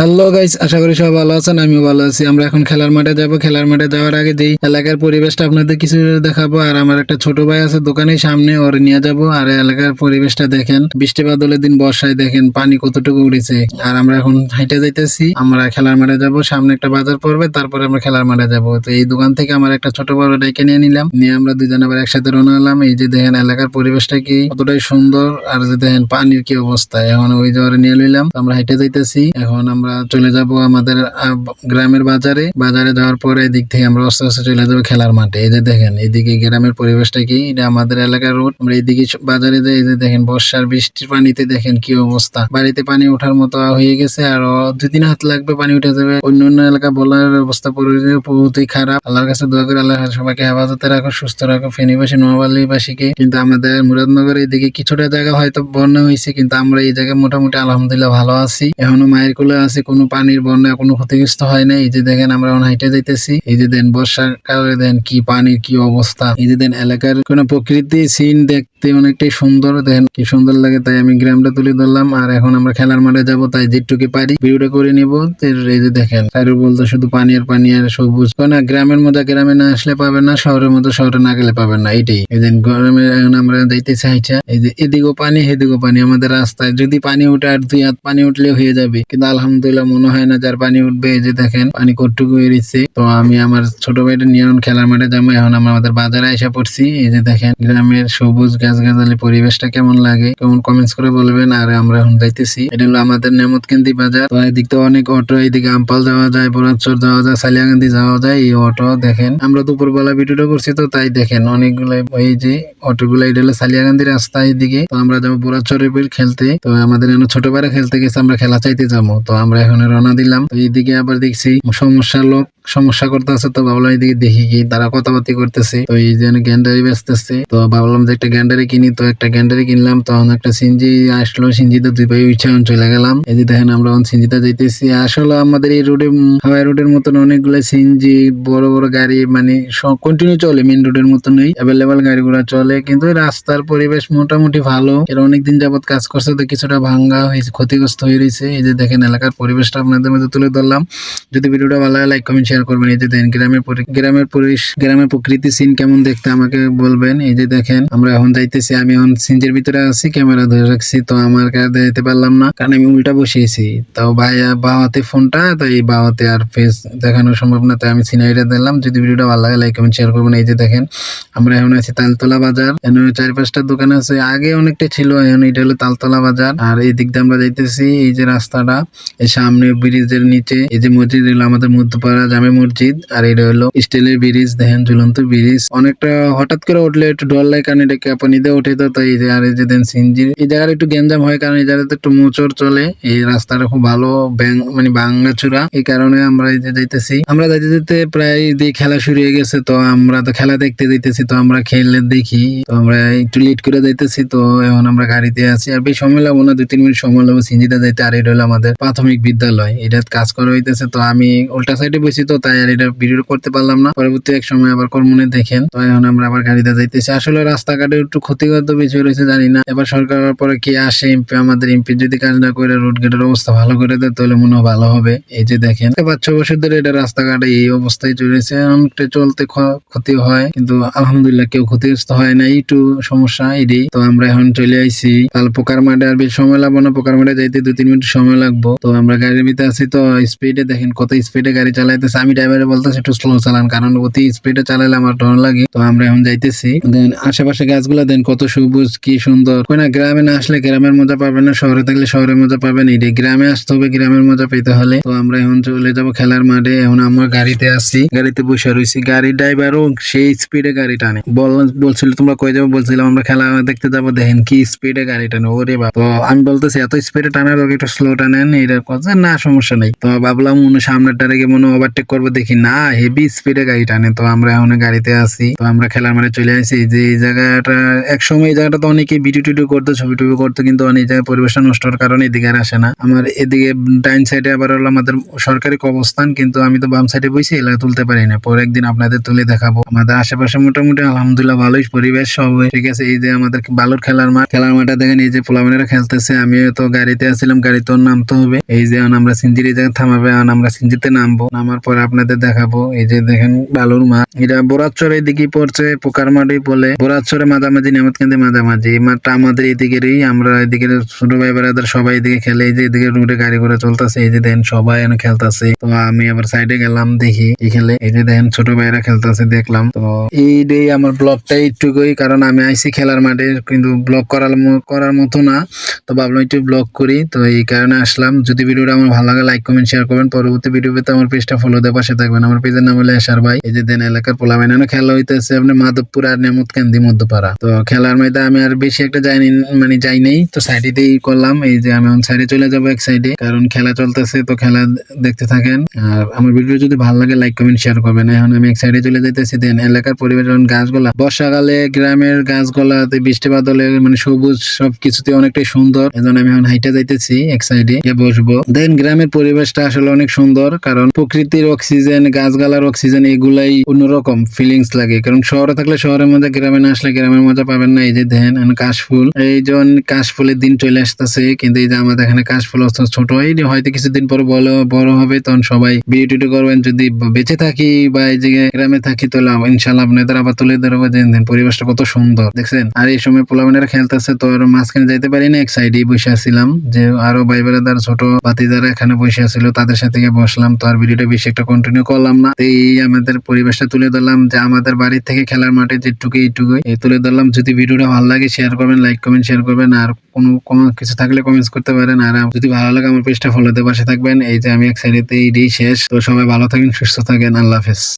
Hello guys, আশা করি সবাই ভালো আছেন, আমিও ভালো আছি। আমরা এখন খেলার মাঠে যাব। খেলার মাঠে যাওয়ার আগে যেই এলাকার পরিবেশটা আপনাদের কিছু দেখাবো। আর আমার একটা ছোট ভাই আছে দোকানের সামনে, ওর নিয়ে যাব। আর এলাকার পরিবেশটা দেখেন, বৃষ্টি বাদলের দিন, বর্ষায় দেখেন, পানি কতটুকু উঠেছে আর আমরা এখন হাইটে যাইতেছি, আমরা খেলার মাঠে যাব, সামনে একটা বাজার পড়বে, তারপরে আমরা খেলার মাঠে যাব। তো এই দোকান থেকে আমার একটা ছোট বড় ডেকে নিয়ে নিলাম। নিয়ে আমরা দুজন আবার একসাথে রওনা হলাম। এই যে দেখেন, এলাকার পরিবেশটা কি কতটাই সুন্দর। আর যে দেখেন, পানির কি অবস্থা। এখন ওই যাওয়ারে নিয়ে নিলাম আমরা হেঁটে যাইতেছি। এখন আমরা চলে যাব আমাদের গ্রামের বাজারে। বাজারে যাওয়ার পরে এদিক থেকে আমরা আস্তে আস্তে চলে যাব খেলার মাঠে। এই যে দেখেন এইদিকে গ্রামের পরিবেশটা কি? এটা আমাদের এলাকার রোড আমরা এইদিকে চ- বাজারে যাই, এই যে দেখেন বর্ষার বৃষ্টির পানিতে দেখেন কি অবস্থা। বাড়িতে পানি ওঠার মতো হয়ে গেছে, আর দুই তিন হাত লাগবে পানি উঠে যাবে। অন্য অন্য এলাকা বলার অবস্থা পরিবেশ বহুতই খারাপ। আল্লাহর কাছে দোয়া করে আল্লাহ সবাইকে হেফাজতে রাখো, সুস্থ রাখো। ফেনীবাসী, নোয়াবালীবাসীকে। কিন্তু আমাদের মুরাদনগর এইদিকে কিছুটা জায়গা হয়তো বন্যা হয়েছে, কিন্তু আমরা এই জায়গায় মোটামুটি আলহামদুলিল্লাহ ভালো আছি। এখনও মায়ের কোলে আছি কোনো পানির বন্যা কোনো ক্ষতিগ্রস্ত হয় নাই। এই যে দেখেন আমরা হাইটে যাইতেছি। এই যে দেন বর্ষাকালে দেন কি পানির কি অবস্থা। এই যে দেন এলাকার কোন প্রকৃতি সিন দেখতে অনেকটাই সুন্দর, দেখেন কি সুন্দর লাগে, তাই আমি গ্রামটা তুলে ধরলাম। আর এখন আমরা খেলার মাঠে যাব, তাই যেটুকু পারি। ভিডিওটা করে নিব এই যে দেখেন চারু বলতে শুধু পানি আর পানি আর সবুজ। না, গ্রামের মধ্যে গ্রামে না আসলে পাবেন না, শহরের মধ্যে শহরে না গেলে পাবেন না, এটাই। এই গরমে এখন আমরা যাইতেছি হাইটা, এই যে এদিকেও পানি, সেদিকেও পানি। আমাদের রাস্তায় যদি পানি উঠে আর দুই হাত পানি উঠলেও হয়ে যাবে। কিন্তু আলহামদুলিল্লাহ মনে হয় না যার পানি উঠবে, এই যে দেখেন, পানি কটুকু এরিছে তো আমি আমার ছোট ভাইটা নিয়ে খেলার মাঠে যাব, এখন আমরা আমাদের বাজারে এসে পড়ছি। এই যে দেখেন, গ্রামের সবুজ গাছ। গাছালি পরিবেশটা কেমন লাগে, কেমন কমেন্টস করে বলবেন, আর আমরা এখন যাইতেছি। এটা হলো আমাদের নেমতকেন্দি বাজার। তো এদিক তো অনেক অটো এইদিকে আমপাল যাওয়া যায়, বরাচর যাওয়া যায় সালিয়াকান্দি যাওয়া যায়, এই অটো দেখেন। আমরা দুপুরবেলা ভিডিওটা করছি তো, তাই দেখেন অনেকগুলো এই যে অটোগুলো এটা হলো সালিয়াকান্দি রাস্তা এইদিকে তো আমরা যাব বোরাচরের বিল খেলতে। তো আমাদের এখানে ছোট খেলতে গেছে, আমরা খেলা চাইতে যাব। তো আমরা এখন রওনা দিলাম। তো এইদিকে আবার দেখছি সমস্যা লোক। সমস্যা করতেছে, তো ভাবলাম এইদিকে দেখি কি তারা কথাবার্তি করতেছে। তো এই যে গ্যান্ডারি বেচতেছে, তো ভাবলাম যে একটা গ্যান্ডারি কিনি, তো একটা গ্যান্ডারি কিনলাম তখন একটা সিনজি আসলো, সিনজিতে দুই ভাই উঠে চলে গেলাম। এই যে দেখেন আমরা সিনজিতে যাইতেছি, আসলে আমাদের এই রোডে, হাওয়াই রোডের মতন অনেকগুলো সিনজি, বড় বড় গাড়ি মানে কন্টিনিউ চলে মেন রোডের মতনই। অ্যাভেলেবেল গাড়িগুলো চলে, কিন্তু রাস্তার পরিবেশ মোটামুটি ভালো। এরা অনেকদিন যাবত কাজ করছে, তো কিছুটা ভাঙ্গা হয়েছে, ক্ষতিগ্রস্ত হয়ে রয়েছে। এই যে দেখেন, এলাকার পরিবেশটা আপনাদের মধ্যে তুলে ধরলাম। যদি ভিডিওটা ভালো লাগে লাইক কমেন্ট শেয়ার করবেন। এই যে দেখেন, গ্রামের গ্রামের পরিবেশ, গ্রামের প্রকৃতি সিন কেমন দেখতে আমাকে বলবেন। এই যে দেখেন, আমরা এখন যাইতেছি, আমি এখন সিনজের ভিতরে আছি, ক্যামেরা ধরে রাখছি, তো আমার কাছে যেতে পারলাম না, কারণ আমি উল্টা বসিয়েছি। তো ভাই বাওয়াতে ফোনটা তো এই বাওয়াতে আর ফেস দেখানো সম্ভব না, তাই আমি সিনারিটা দিলাম। যদি ভিডিওটা ভালো লাগে লাইক কমেন্ট শেয়ার করবেন। এই যে দেখেন, আমরা এখন আছি তালতলা বাজার। এখানে চার পাঁচটা দোকান আছে, আগে অনেকটা ছিল, এখন এটা হলো তালতলা বাজার। আর এই দিক দিয়ে আমরা যাইতেছি, এই যে রাস্তাটা, এই সামনে ব্রিজের নিচে, এই যে মসজিদ হলো আমাদের মধ্যপাড়া জামে মসজিদ, আর এটা হলো স্টিলের ব্রিজ, দেখেন ঝুলন্ত ব্রিজ। অনেকটা হঠাৎ করে উঠলে একটু ডর লাগে, কারণ এটা ক্যাপানি দিয়ে উঠে তো, তাই আর এই যে দেন সিনজি এই জায়গাটা একটু গ্যাঞ্জাম হয়, কারণ এই জায়গাতে একটু মোচড় চলে। এই রাস্তাটা খুব ভালো মানে ভাঙ্গাচুরা এই কারণে আমরা এই যে যাইতেছি। আমরা যাইতে যেতে প্রায় দিয়ে খেলা শুরু হয়ে গেছে, তো আমরা তো খেলা দেখতে যাইতেছি, তো আমরা খেললে দেখি। তো আমরা একটু লেট করে যাইতেছি, তো এখন আমরা গাড়িতে আছি। আর বেশ সময় লাগবো না, দুই, তিন মিনিট সময় লাগবে সিঞ্জিতে যাইতে, আর এটা হলো আমাদের প্রাথমিক বিদ্যালয়। এটা কাজ করা হইতেছে, তো আমি উল্টা সাইডে বসি তো তাই আর এটা ভিডিও করতে পারলাম না। পরবর্তী এক সময় আবার কর্মনে দেখেন। তো এখন আমরা আবার গাড়িতে যাইতেছি। আসলে রাস্তাঘাটে একটু ক্ষতিগত বিষয় রয়েছে, জানি না। এবার সরকারের পরে কে আসে? এমপি, আমাদের এমপি যদি কাজ না করে রোড গেটের অবস্থা ভালো করে দেয়, তাহলে মনে হয় ভালো হবে। এই যে দেখেন পাঁচ ছ বছর ধরে এটা রাস্তাঘাটে এই অবস্থায় চলেছে। অনেকটা চলতে ক্ষতি হয়, কিন্তু আলহামদুলিল্লাহ কেউ ক্ষতিগ্রস্ত হয় না একটু সমস্যা এটাই তো আমরা এখন চলে আইছি। কাল পোকার মাঠে আর বেশি সময় লাগবো না। পোকার মাঠে যাইতে দু তিন মিনিট সময় লাগবো। তো আমরা গাড়ির ভিতরে আছি। তো স্পিডে দেখেন কত স্পিডে গাড়ি চালাইতেছে। আমি ড্রাইভারে বলতেছি, একটু স্লো চালান, কারণ অতি স্পিডে চালালে আমার ডর লাগে। তো আমরা এখন যাইতেছি। দেন আশেপাশে গাছগুলা, দেন কত সবুজ, কি সুন্দর। না, গ্রামে না আসলে গ্রামের মজা পাবেন না, শহরে থাকলে শহরের মজা পাবেন এটাই গ্রামে আসতে হবে, গ্রামের মজা পেতে হলে। তো আমরা এখন চলে যাব খেলার মাঠে। এখন আমরা গাড়িতে আসছি গাড়িতে বসে রয়েছি গাড়ির ড্রাইভারও সেই স্পিডে গাড়ি টানে। বল, বলছিল তোমরা কই যাব? বলছিলাম আমরা খেলা দেখতে যাব। দেখেন কি স্পিডে গাড়ি টানে। ওরে বাপ। তো আমি বলতেছি, এত স্পিডে টানার আগে একটু স্লো টানেন এটা কথা না, সমস্যা নেই। তো ভাবলাম সামনেরটা রেখে মনে ওভারটেক করব দেখি। না হেভি স্পিডে গাড়ি টানে তো আমরা এখন গাড়িতে আছি। তো আমরা খেলার মাঠে চলে আসি। যে, এই জায়গাটা এক সময় এই জায়গাটা তো অনেকে ভিডিও টিডিও করতো, ছবি টবি করতো, কিন্তু অনেক জায়গায় পরিবেশটা নষ্ট হওয়ার কারণে এদিকে আর আসে না। আমার এদিকে ডাইন সাইডে আবার হলো আমাদের সরকারি অবস্থান কিন্তু আমি তো বাম সাইডে বসে এলাকা তুলতে পারি না। পরে একদিন আপনাদের তুলে দেখাবো। আমাদের আশেপাশে মোটামুটি আলহামদুলিল্লাহ ভালোই পরিবেশ সব ঠিক আছে, এই যে আমাদের বালুর খেলার মাঠ। খেলার মাঠে দেখেন এই যে পোলামেরা খেলতেছে। আমি তো গাড়িতে আসছিলাম গাড়ি তোর নামতে হবে। এই যে আমরা সিঞ্জির এই জায়গায় থামাবে আমরা সিঞ্জিতে নামবো। নামার পরে আপনাদের দেখাবো। এই যে দেখেন, বালুর মাঠ এটা বোরাচ্চর এদিকে পড়ছে, পোকার মাঠই বলে। বোরাচ্চরে মাঝামাঝি নেমতকান্দি মাঝামাঝি। এই মাঠটা আমাদের এদিকেরই, আমরা এদিকে ছোট ভাই বেড়াদের সবাই এদিকে খেলে, এই যে এদিকে রুটে গাড়ি ঘোড়া চলতেছে, এই যে দেখেন সবাই এনে খেলতেছে। তো আমি আবার সাইডে গেলাম দেখি এই খেলে। এই যে দেখেন ছোট ভাইরা খেলতেছে, দেখলাম। তো এই ডে আমার ব্লগটা এইটুকুই, কারণ আমি আইসি খেলার মাঠে, কিন্তু ব্লগ করার করার মতো না। তো ভাবলাম একটু ব্লগ করি। তো এই কারণে আসলাম। যদি ভিডিওটা আমার ভালো লাগে লাইক কমেন্ট শেয়ার করবেন। পরবর্তী ভিডিও পেতে আমার পেজটা ফলো দেওয়ার পাশে থাকবেন। আমার পেজের নাম হলো এসার ভাই। এই যে দেন এলাকার পোলামেনানো খেলা হইতেছে আপনার মাধবপুর আর নেমতকান্দি মধ্যপাড়া। তো খেলার মধ্যে আমি আর বেশি একটা যাইনি মানে যাই নাই। তো সাইডেতেই করলাম। এই যে আমি অন সাইডে চলে যাব এক সাইডে কারণ খেলা চলতেছে, তো খেলা দেখতে থাকেন। আর আমার ভিডিও যদি ভালো লাগে লাইক কমেন্ট শেয়ার করবেন। এখন আমি এক সাইডে চলে যাইতেছি। দেন এলাকার পরিবেশ গাছগুলা। বর্ষাকালে গ্রামের গাছগুলাতে বৃষ্টি বাদলে মানে সবুজ সব কিছুতে অনেকটাই সুন্দর। এজন্য আমি এখন হাইটা যাইতেছি এক সাইডে বসবো। দেন গ্রামের পরিবেশটা আসলে অনেক সুন্দর। কারণ প্রকৃতির অক্সিজেন গাছগালার অক্সিজেন এগুলাই অন্যরকম ফিলিংস লাগে। কারণ শহরে থাকলে শহরের মধ্যে গ্রামে না আসলে গ্রামের মজা পাবেন না। এই যে এখন কাশফুল। এই জন কাশফুলের দিন চলে আসতেছে, কিন্তু এই যে আমাদের এখানে কাশফুল অত ছোট হয়নি। হয়তো কিছুদিন পর বড় বড় হবে, তখন সবাই ভিডিও টিডিও করবেন। যদি বেঁচে থাকি বা এই যে গ্রামে থাকি আবার ইনশাল্লাহ আপনাদের আবার তুলে ধরবো যে দেন। পরিবেশটা কত সুন্দর, দেখছেন? আর এই সময় পোলাবানেরা খেলতেছে, তো আর মাঝখানে যাইতে পারি না, এক সাইডেই বসে আছিলাম। যে আরও ভাই বেড়াদার ছোট বাতি যারা এখানে বসে আছিল, তাদের সাথে বসলাম। তো আর ভিডিওটা বেশি একটা কন্টিনিউ করলাম না। এই আমাদের পরিবেশটা তুলে ধরলাম যে আমাদের বাড়ির থেকে খেলার মাঠে যেটুকু এইটুকু এই তুলে ধরলাম। যদি ভিডিওটা ভালো লাগে শেয়ার করবেন লাইক কমেন্ট শেয়ার করবেন। আর কোনো কোনো কিছু থাকলে কমেন্টস করতে পারেন। আর যদি ভালো লাগে, আমার পেজটা ফলো দিয়ে পাশে থাকবেন। এই যে আমি এক সাইডেতে এই শেষ। তো সবাই ভালো থাকেন, সুস্থ থাকেন। আল্লাহ হাফেজ।